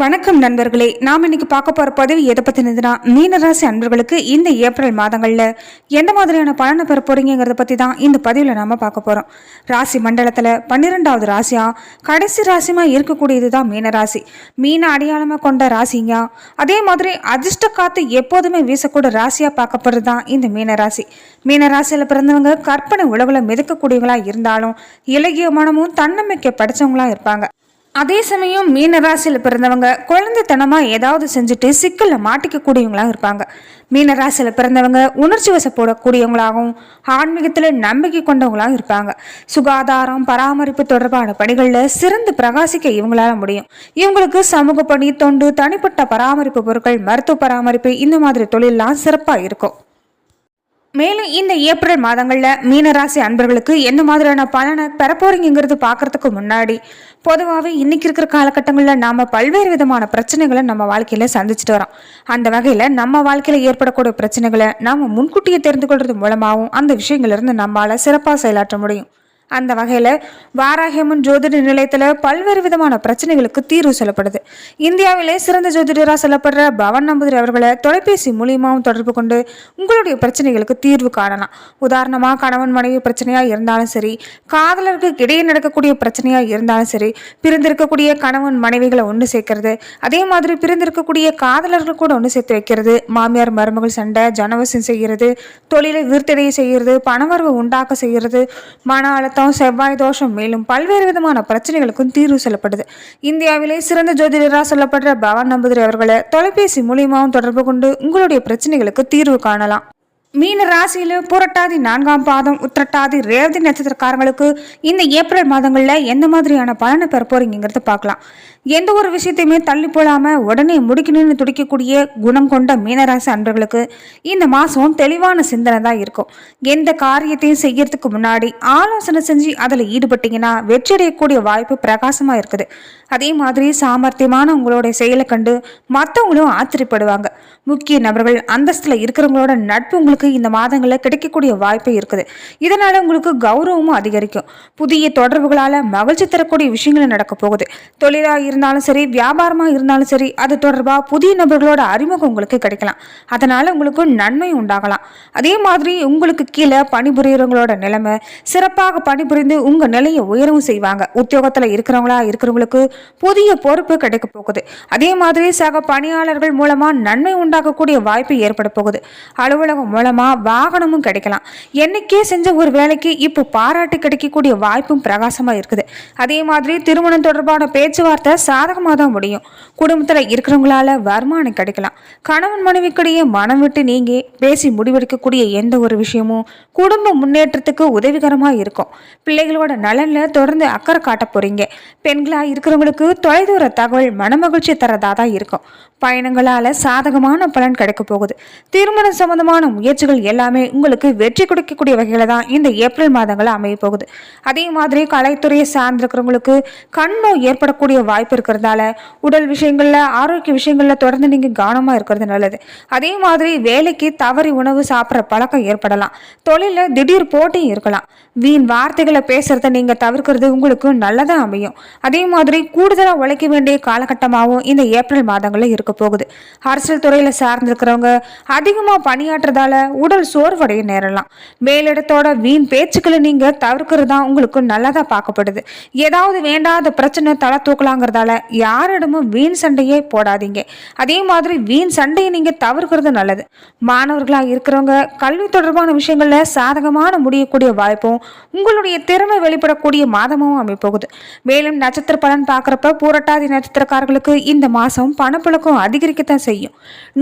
வணக்கம் நண்பர்களே. நாம் இன்னைக்கு பார்க்க போகிற பதிவு எதை பற்றினதுன்னா மீனராசி அன்பர்களுக்கு இந்த ஏப்ரல் மாதங்களில் எந்த மாதிரியான பலனை பெற போறீங்கிறத பற்றி தான் இந்த பதிவில் நாம் பார்க்க போகிறோம் ராசி மண்டலத்தில் பன்னிரெண்டாவது ராசியா? கடைசி ராசியமாக இருக்கக்கூடியது தான் மீனராசி. மீன அடையாளமாக கொண்ட ராசிங்க. அதே மாதிரி அதிர்ஷ்ட காற்று எப்போதுமே வீசக்கூடிய ராசியாக பார்க்கப்படுறது தான் இந்த மீனராசி. மீனராசியில் பிறந்தவங்க கற்பனை உலகில் மிதக்கக்கூடியவங்களாக இருந்தாலும் இலகிய மனமும் தன்னம்பிக்கை படித்தவங்களாக இருப்பாங்க. அதே சமயம் மீன ராசியில் பிறந்தவங்க குழந்தைத்தனமாக ஏதாவது செஞ்சுட்டு சிக்கலில் மாட்டிக்கக்கூடியவங்களாக இருப்பாங்க. மீன ராசியில் பிறந்தவங்க உணர்ச்சி வசப்படக்கூடியவங்களாகவும் ஆன்மீகத்தில் நம்பிக்கை கொண்டவங்களாகவும் இருப்பாங்க. சுகாதாரம் பராமரிப்பு தொடர்பான பணிகளில் சிறந்து பிரகாசிக்க இவங்களால முடியும். இவங்களுக்கு சமூக பணி தொண்டு தனிப்பட்ட பராமரிப்பு பொருட்கள் மருத்துவ பராமரிப்பு இந்த மாதிரி தொழிலெலாம் சிறப்பாக இருக்கும். மேலும் இந்த ஏப்ரல் மாதங்களில் மீனராசி அன்பர்களுக்கு என்ன மாதிரியான பலனை பெறப்போறீங்கிறது பார்க்கறதுக்கு முன்னாடி பொதுவாகவே இன்னைக்கு இருக்கிற காலகட்டங்களில் நாம் பல்வேறு விதமான பிரச்சனைகளை நம்ம வாழ்க்கையில் சந்திச்சுட்டு வரோம் அந்த வகையில் நம்ம வாழ்க்கையில் ஏற்படக்கூடிய பிரச்சனைகளை நாம் முன்கூட்டியே தெரிந்து கொள்வது மூலமாகவும் அந்த விஷயங்கள்லேருந்து நம்மளால் சிறப்பாக செயலாற்ற முடியும். அந்த வகையில் வாராகியம்மன் ஜோதிட நிலையத்தில் பல்வேறு விதமான பிரச்சனைகளுக்கு தீர்வு சொல்லப்படுது. இந்தியாவிலே சிறந்த ஜோதிடராக சொல்லப்படுற பவன் நம்பூதிரி அவர்களை தொலைபேசி மூலியமாகவும் தொடர்பு கொண்டு உங்களுடைய பிரச்சனைகளுக்கு தீர்வு காணலாம். உதாரணமாக கணவன் மனைவி பிரச்சனையாக இருந்தாலும் சரி காதலருக்கு இடையே நடக்கக்கூடிய பிரச்சனையாக இருந்தாலும் சரி பிரிந்திருக்கக்கூடிய கணவன் மனைவிகளை ஒன்று சேர்க்கறது அதே மாதிரி பிரிந்திருக்கக்கூடிய காதலர்கள் கூட ஒன்று சேர்த்து வைக்கிறது மாமியார் மருமகள் சண்டை ஜனவசம் செய்கிறது தொழிலை விருத்தடையை செய்கிறது பணவரவு உண்டாக்க செய்கிறது மன அழுத்தம் செவ்வாய் தோஷம். மேலும் பல்வேறு விதமான பிரச்சனைகளுக்கும் தீர்வு சொல்லப்படுது. இந்தியாவிலே சிறந்த ஜோதிடராக சொல்லப்படுற பவன் நம்பூதிரி அவர்களை தொலைபேசி மூலியமாகவும் தொடர்பு கொண்டு உங்களுடைய பிரச்சனைகளுக்கு தீர்வு காணலாம். மீன ராசியில புரட்டாதி நான்காம் பாதம் உத்திரட்டாதி ரேவதி நட்சத்திரக்காரங்களுக்கு இந்த ஏப்ரல் மாதங்களில் எந்த மாதிரியான பலனை பெற போறீங்கிறத பார்க்கலாம். எந்த ஒரு விஷயத்தையுமே தள்ளி போடாமல் உடனே முடிக்கணும்னு துடிக்கக்கூடிய குணம் கொண்ட மீனராசி அன்பர்களுக்கு இந்த மாதம் தெளிவான சிந்தனை தான் இருக்கும். எந்த காரியத்தையும் செய்யறதுக்கு முன்னாடி ஆலோசனை செஞ்சு அதில் ஈடுபட்டீங்கன்னா வெற்றி அடையக்கூடிய வாய்ப்பு பிரகாசமாக இருக்குது. அதே மாதிரி சாமர்த்தியமான உங்களுடைய செயலை கண்டு மற்றவங்களும் ஆச்சரியப்படுவாங்க முக்கிய நபர்கள் அந்தஸ்தில் இருக்கிறவங்களோட நட்பு உங்களுக்கு இந்த மாதங்களில் கிடைக்கக்கூடிய வாய்ப்பு இருக்குது. இதனால் உங்களுக்கு கௌரவமும் அதிகரிக்கும். புதிய தொடர்புகளால் மகிழ்ச்சி தரக்கூடிய விஷயங்கள் நடக்க போகுது. தொழிலாக இருந்தாலும் சரி வியாபாரமாக இருந்தாலும் சரி அது தொடர்பாக புதிய நபர்களோட அறிமுகம் உங்களுக்கு கிடைக்கலாம். அதனால் உங்களுக்கு நன்மை உண்டாகலாம். அதே மாதிரி உங்களுக்கு கீழே பணிபுரியறவங்களோட நிலைமை சிறப்பாக பணிபுரிந்து உங்கள் நிலையை உயரவும் செய்வாங்க. உத்தியோகத்தில் இருக்கிறவங்களா இருக்கிறவங்களுக்கு புதிய பொறுப்பு கிடைக்க போகுது. அதே மாதிரி சக பணியாளர்கள் மூலமாக நன்மை உண்டாகக்கூடிய வாய்ப்பு ஏற்பட போகுது. அலுவலகம் மூலமாக வாகனமும் கிடைக்கலாம். என்னைக்கே செஞ்ச ஒரு வேலைக்கு இப்போ பாராட்டு கிடைக்கக்கூடிய வாய்ப்பும் பிரகாசமாக இருக்குது. அதே மாதிரி திருமணம் தொடர்பான பேச்சுவார்த்தை சாதகமாக தான் முடியும். குடும்பத்தில் இருக்கிறவங்களால வருமானம் கிடைக்கலாம். கணவன் மனைவிக்கிடையே மனம் விட்டு நீங்க பேசி முடிவெடுக்கக்கூடிய எந்த ஒரு விஷயமும் குடும்ப முன்னேற்றத்துக்கு உதவிகரமாக இருக்கும். பிள்ளைகளோட நலனில் தொடர்ந்து அக்கறை காட்ட போறீங்க. பெண்களாக இருக்கிறவங்களுக்கு தொலைதூர தகவல் மனமகிழ்ச்சி தரதாக தான் இருக்கும். பயணங்களால் சாதகமான பலன் கிடைக்க போகுது. திருமணம் சம்பந்தமான முயற்சிகள் எல்லாமே உங்களுக்கு வெற்றி கொடுக்கக்கூடிய வகையில் தான் இந்த ஏப்ரல் மாதங்கள் அமைய போகுது. அதே மாதிரி கலைத்துறையை சார்ந்திருக்கிறவங்களுக்கு கண் நோய் ஏற்படக்கூடிய வாய்ப்பு இருக்கிறதால உடல் விஷயங்களில் ஆரோக்கிய விஷயங்களில் தொடர்ந்து நீங்கள் கவனமாக இருக்கிறது நல்லது. அதே மாதிரி வேலைக்கு தவறி உணவு சாப்பிட்ற பழக்கம் ஏற்படலாம். தொழிலில் திடீர் போட்டியும் இருக்கலாம். வீண் வார்த்தைகளை பேசுறத நீங்கள் தவிர்க்கிறது உங்களுக்கு நல்லதாக அமையும். அதே மாதிரி கூடுதலாக உழைக்க வேண்டிய காலகட்டமாகவும் இந்த ஏப்ரல் மாதங்களில் இருக்க போகுது. அரசியல் துறையில் சார்ந்திருக்கிறவங்க அதிகமாக பணியாற்றுறதால உடல் சோர்வடைய நேரலாம். மேலிடத்தோட வீண் பேச்சுக்களை நீங்கள் தவிர்க்கிறது தான் உங்களுக்கு நல்லதாக பார்க்கப்படுது. ஏதாவது வேண்டாத பிரச்சனை தலை அதனால் யாரிடமும் வீண் சண்டையே போடாதீங்க. அதே மாதிரி வீண் சண்டையை நீங்கள் தவிர்க்கிறது நல்லது. மாணவர்களாக இருக்கிறவங்க கல்வி தொடர்பான விஷயங்களில் சாதகமான முடியக்கூடிய வாய்ப்பும் உங்களுடைய திறமை வெளிப்படக்கூடிய மாதமும் அமைப்போகுது. மேலும் நட்சத்திர பலன் பார்க்குறப்ப பூரட்டாதி நட்சத்திரக்காரர்களுக்கு இந்த மாதம் பணப்புழக்கம் அதிகரிக்கத்தான் செய்யும்.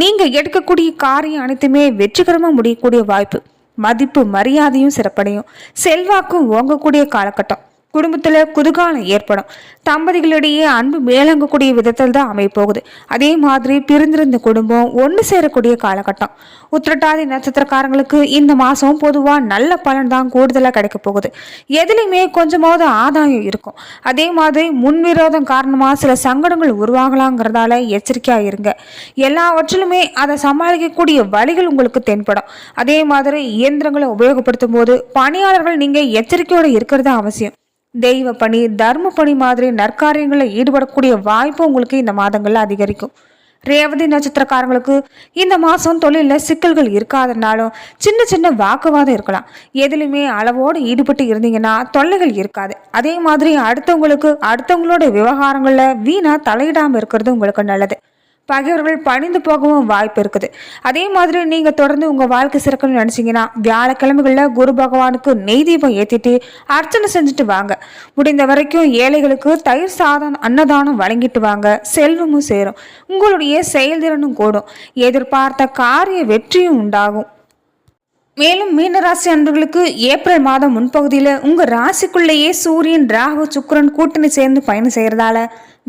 நீங்கள் எடுக்கக்கூடிய காரியம் அனைத்துமே வெற்றிகரமாக முடியக்கூடிய வாய்ப்பு. மதிப்பு மரியாதையும் சிறப்படையும். செல்வாக்கும் ஓங்கக்கூடிய காலகட்டம். குடும்பத்தில் குதூகாலம் ஏற்படும். தம்பதிகளிடையே அன்பு மேலங்கக்கூடிய விதத்தில் தான் அமைப்போகுது அதே மாதிரி பிரிந்திருந்த குடும்பம் ஒன்று சேரக்கூடிய காலகட்டம். உத்திரட்டாதி நட்சத்திரக்காரங்களுக்கு இந்த மாதம் பொதுவாக நல்ல பலன் தான் கூடுதலாக கிடைக்க போகுது. எதுலையுமே கொஞ்சமாவது ஆதாயம் இருக்கும். அதே மாதிரி முன்விரோதம் காரணமாக சில சங்கடங்கள் உருவாகலாங்கிறதால எச்சரிக்கையாக இருங்க. எல்லாவற்றிலுமே அதை சமாளிக்கக்கூடிய வழிகள் உங்களுக்கு தென்படும். அதே மாதிரி இயந்திரங்களை உபயோகப்படுத்தும் போது பணியாளர்கள் நீங்கள் எச்சரிக்கையோடு இருக்கிறது அவசியம். தெய்வ பணி தர்ம பணி மாதிரி நற்காரியங்களில் ஈடுபடக்கூடிய வாய்ப்பு உங்களுக்கு இந்த மாதங்களில் அதிகரிக்கும். ரேவதி நட்சத்திரக்காரங்களுக்கு இந்த மாதம் தொழிலில் சிக்கல்கள் இருக்காதனாலும் சின்ன சின்ன வாக்குவாதம் இருக்கலாம். எதுலையுமே அளவோடு ஈடுபட்டு இருந்தீங்கன்னா தொல்லைகள் இருக்காது. அதே மாதிரி அடுத்தவங்களுக்கு அடுத்தவங்களோட விவகாரங்களில் வீணாக தலையிடாமல் இருக்கிறது உங்களுக்கு நல்லது. பகைவர்கள் பணிந்து போகவும் வாய்ப்பு இருக்குது. அதே மாதிரி நீங்கள் தொடர்ந்து உங்கள் வாழ்க்கை சிறக்கணும்னு நினச்சிங்கன்னா வியாழக்கிழமைகளில் குரு பகவானுக்கு நெய் தீபம் ஏற்றிட்டு அர்ச்சனை செஞ்சுட்டு வாங்க. முடிந்த வரைக்கும் ஏழைகளுக்கு தயிர் சாதம் அன்னதானம் வழங்கிட்டு வாங்க. செல்வமும் சேரும். உங்களுடைய செயல்திறனும் கூடும். எதிர்பார்த்த காரிய வெற்றியும் உண்டாகும். மேலும் மீனராசி அன்பர்களுக்கு ஏப்ரல் மாதம் முன்பகுதியில் உங்கள் ராசிக்குள்ளேயே சூரியன் ராகு சுக்கரன் கூட்டணி சேர்ந்து பயணம் செய்கிறதால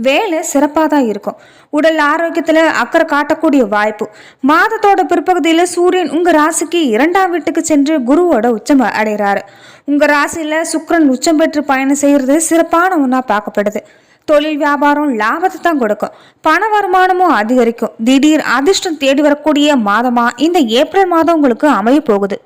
வேலை சிறப்பாக தான் இருக்கும். உடல் ஆரோக்கியத்தில் அக்கறை காட்டக்கூடிய வாய்ப்பு. மாதத்தோட பிற்பகுதியில் சூரியன் உங்கள் ராசிக்கு இரண்டாம் வீட்டுக்கு சென்று குருவோட உச்சம் அடைகிறாரு உங்கள் ராசியில் சுக்கரன் உச்சம் பெற்று பயணம் செய்கிறது சிறப்பான ஒன்றா பார்க்கப்படுது. தொழில் வியாபாரம் லாபத்தை தான் கொடுக்கும். பண வருமானமும் அதிகரிக்கும். திடீர் அதிர்ஷ்டம் தேடி வரக்கூடிய மாதமா இந்த ஏப்ரல் மாதம் உங்களுக்கு அமைய போகுது.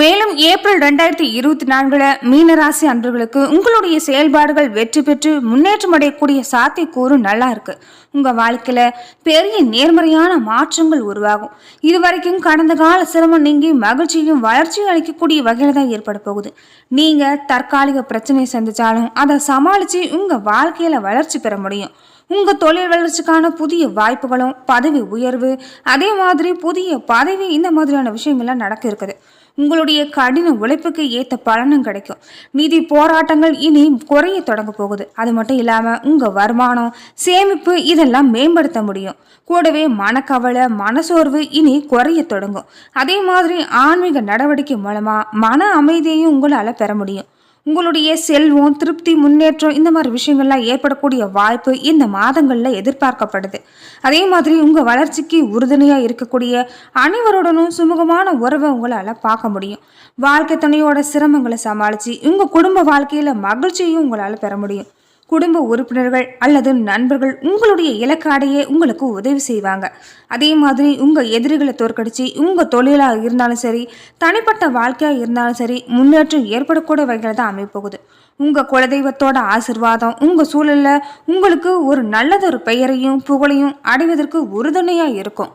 மேலும் ஏப்ரல் ரெண்டாயிரத்தி இருபத்தி நான்குல மீனராசி அன்பர்களுக்கு உங்களுடைய செயல்பாடுகள் வெற்றி பெற்று முன்னேற்றம் அடையக்கூடிய சாத்தியக்கூறு நல்லா இருக்கு. உங்க வாழ்க்கையில பெரிய நேர்மறையான மாற்றங்கள் உருவாகும். இது வரைக்கும் கடந்த கால சிரமம் நீங்கி மகிழ்ச்சியும் வளர்ச்சியும் அளிக்கக்கூடிய வகையில தான் ஏற்பட போகுது. நீங்க தற்காலிக பிரச்சனையை சந்திச்சாலும் அதை சமாளிச்சு உங்க வாழ்க்கையில வளர்ச்சி பெற முடியும். உங்க தொழில் வளர்ச்சிக்கான புதிய வாய்ப்புகளும் பதவி உயர்வு அதே மாதிரி புதிய பதவி இந்த மாதிரியான விஷயங்கள்லாம் நடக்க இருக்குது. உங்களுடைய கடின உழைப்புக்கு ஏற்ற பலனும் கிடைக்கும். நிதி போராட்டங்கள் இனி குறைய தொடங்க போகுது. அது மட்டும் இல்லாமல் உங்கள் வருமானம் சேமிப்பு இதெல்லாம் மேம்படுத்த முடியும். கூடவே மனக்கவலை மனசோர்வு இனி குறைய தொடங்கும். அதே மாதிரி ஆன்மீக நடவடிக்கை மூலமாக மன அமைதியையும் உங்களால் பெற முடியும். உங்களுடைய செல்வம் திருப்தி முன்னேற்றம் இந்த மாதிரி விஷயங்கள்லாம் ஏற்படக்கூடிய வாய்ப்பு இந்த மாதங்களில் எதிர்பார்க்கப்படுது. அதே மாதிரி உங்கள் வளர்ச்சிக்கு உறுதுணையாக இருக்கக்கூடிய அனைவருடனும் சுமூகமான உறவை உங்களால் பார்க்க முடியும். வாழ்க்கை துணையோட சிரமங்களை சமாளித்து உங்கள் குடும்ப வாழ்க்கையில் மகிழ்ச்சியையும் உங்களால் பெற முடியும். குடும்ப உறுப்பினர்கள் அல்லது நண்பர்கள் உங்களுடைய இலக்காடையே உங்களுக்கு உதவி செய்வாங்க. அதே மாதிரி உங்கள் எதிரிகளை தோற்கடிச்சு உங்கள் தொழிலாக இருந்தாலும் சரி தனிப்பட்ட வாழ்க்கையாக இருந்தாலும் சரி முன்னேற்றம் ஏற்படக்கூடிய வகையில் தான் அமைப்போகுது உங்கள் குலதெய்வத்தோட ஆசிர்வாதம் உங்கள் சூழலில் உங்களுக்கு ஒரு நல்லதொரு பெயரையும் புகழையும் அடைவதற்கு உறுதுணையாக இருக்கும்.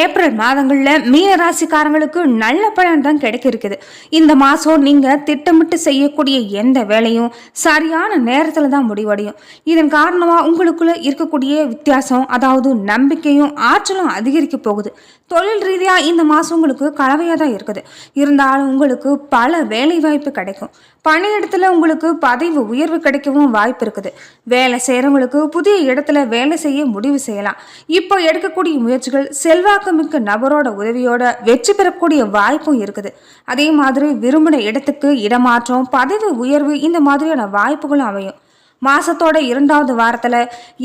ஏப்ரல் மாதங்களில் மீன ராசிக்காரங்களுக்கு நல்ல பலன் தான் கிடைக்க இருக்குது இந்த மாதம் நீங்கள் திட்டமிட்டு செய்யக்கூடிய எந்த வேலையும் சரியான நேரத்தில் தான் முடிவடையும். இதன் காரணமாக உங்களுக்குள்ள இருக்கக்கூடிய வித்தியாசம் அதாவது நம்பிக்கையும் ஆற்றலும் அதிகரிக்க போகுது. தொழில் ரீதியாக இந்த மாதம் உங்களுக்கு கலவையாக தான் இருக்குது. இருந்தாலும் உங்களுக்கு பல வேலை வாய்ப்பு கிடைக்கும். பணியிடத்துல உங்களுக்கு பதவி உயர்வு கிடைக்கவும் வாய்ப்பு இருக்குது. வேலை செய்கிறவங்களுக்கு புதிய இடத்துல வேலை செய்ய முடிவு செய்யலாம். இப்போ எடுக்கக்கூடிய முயற்சிகள் செல்வாக்குமிக்க நபரோட உதவியோட வெற்றி பெறக்கூடிய வாய்ப்பும் இருக்குது. அதே மாதிரி விரும்பின இடத்துக்கு இடமாற்றம் பதவி உயர்வு இந்த மாதிரியான வாய்ப்புகளும் அமையும். மாசத்தோட இரண்டாவது வாரத்தில்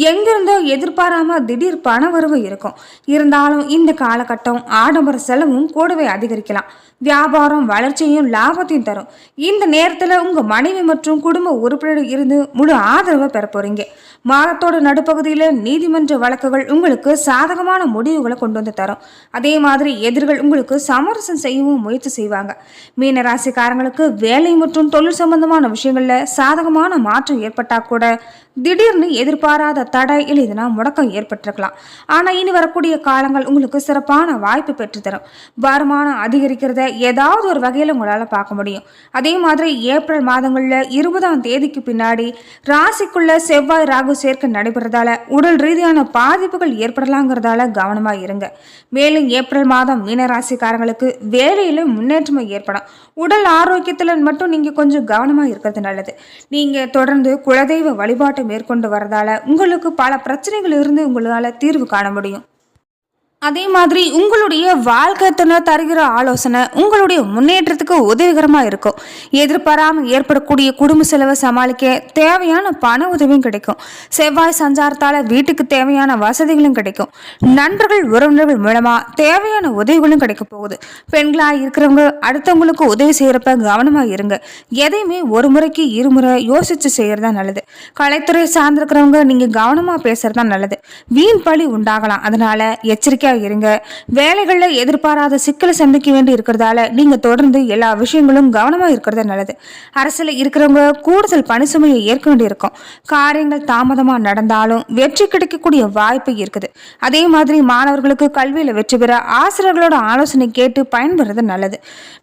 எங்கிருந்தோ எதிர்பாராம திடீர் பணவரவு இருக்கும். இருந்தாலும் இந்த காலகட்டம் ஆடம்பர செலவும் கூடவே அதிகரிக்கலாம். வியாபாரம் வளர்ச்சியும் லாபத்தையும் தரும். இந்த நேரத்தில் உங்கள் மனைவி மற்றும் குடும்ப உறுப்பினர்கள் இருந்து முழு ஆதரவை பெற போறீங்க. மாதத்தோட நடுப்பகுதியில் நீதிமன்ற வழக்குகள் உங்களுக்கு சாதகமான முடிவுகளை கொண்டு வந்து தரும். அதே மாதிரி எதிர்கள் உங்களுக்கு சமரசம் செய்யவும் முயற்சி செய்வாங்க. மீன ராசிக்காரங்களுக்கு வேலை மற்றும் தொழில் சம்பந்தமான விஷயங்களில் சாதகமான மாற்றம் ஏற்பட்டால் கூட திடீர்னு எதிர்பாராத தடை இல்லை இதுனா முடக்கம் ஏற்பட்டிருக்கலாம். ஆனால் இனி வரக்கூடிய காலங்கள் உங்களுக்கு சிறப்பான வாய்ப்பு பெற்றுத்தரும் வருமானம் அதிகரிக்கிறத ஏதாவது ஒரு வகையில் உங்களால் பார்க்க முடியும். அதே மாதிரி ஏப்ரல் மாதங்களில் இருபதாம் தேதிக்கு பின்னாடி ராசிக்குள்ள செவ்வாய் ராகு சேர்க்கை நடைபெறதால உடல் ரீதியான பாதிப்புகள் ஏற்படலாங்கிறதால கவனமாக இருங்க. மேலும் ஏப்ரல் மாதம் மீனராசிக்காரங்களுக்கு வேலையில் முன்னேற்றம் ஏற்படும். உடல் ஆரோக்கியத்தில் மட்டும் நீங்கள் கொஞ்சம் கவனமாக இருக்கிறது நல்லது. நீங்கள் தொடர்ந்து குலதெய்வ வழிபாட்டை மேற்கொண்டு வரதால உங்களுக்கு பல பிரச்சனைகள் இருந்து உங்களால் தீர்வு காண முடியும். அதே மாதிரி உங்களுடைய வாழ்க்கை துணை தருகிற ஆலோசனை உங்களுடைய முன்னேற்றத்துக்கு உதவிகரமாக இருக்கும். எதிர்பாராமல் ஏற்படக்கூடிய குடும்ப செலவை சமாளிக்க தேவையான பண உதவியும் கிடைக்கும். செவ்வாய் சஞ்சாரத்தால் வீட்டுக்கு தேவையான வசதிகளும் கிடைக்கும். நண்பர்கள் உறவினர்கள் மூலமாக தேவையான உதவிகளும் கிடைக்க போகுது. பெண்களாக இருக்கிறவங்க அடுத்தவங்களுக்கு உதவி செய்கிறப்ப கவனமாக இருங்க. எதையுமே ஒரு முறைக்கு இருமுறை யோசித்து செய்கிறதா நல்லது. கலைத்துறை சார்ந்திருக்கிறவங்க நீங்கள் கவனமாக பேசுகிறது தான் நல்லது. வீண் பழி உண்டாகலாம். அதனால் எச்சரிக்கை எச்சரிக்கையாக இருங்க. வேலைகளில் எதிர்பாராத சிக்கலை சந்திக்க வேண்டி இருக்கிறதால நீங்கள் தொடர்ந்து எல்லா விஷயங்களும் கவனமாக இருக்கிறது நல்லது. அரசில் இருக்கிறவங்க கூடுதல் பணி சுமையை ஏற்க வேண்டியிருக்கும். காரியங்கள் தாமதமாக நடந்தாலும் வெற்றி கிடைக்கக்கூடிய வாய்ப்பு இருக்குது. அதே மாதிரி மாணவர்களுக்கு கல்வியில் வெற்றி பெற ஆசிரியர்களோட ஆலோசனை கேட்டு பயன்பெறது நல்லது.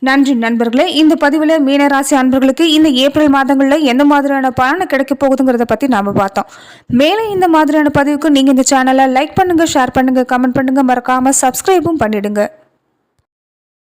நன்றி நண்பர்களே இந்த பதிவில் மீனராசி அன்பர்களுக்கு இந்த ஏப்ரல் மாதங்களில் எந்த மாதிரியான பலனை கிடைக்க போகுதுங்கிறத பற்றி நாம் பார்த்தோம். மேலும் இந்த மாதிரியான பதிவுக்கு நீங்கள் இந்த சேனலை லைக் பண்ணுங்கள் ஷேர் பண்ணுங்கள் கமெண்ட் பண்ணுங்கள் மறக்காமல் சப்ஸ்கிரைபும் பண்ணிடுங்க.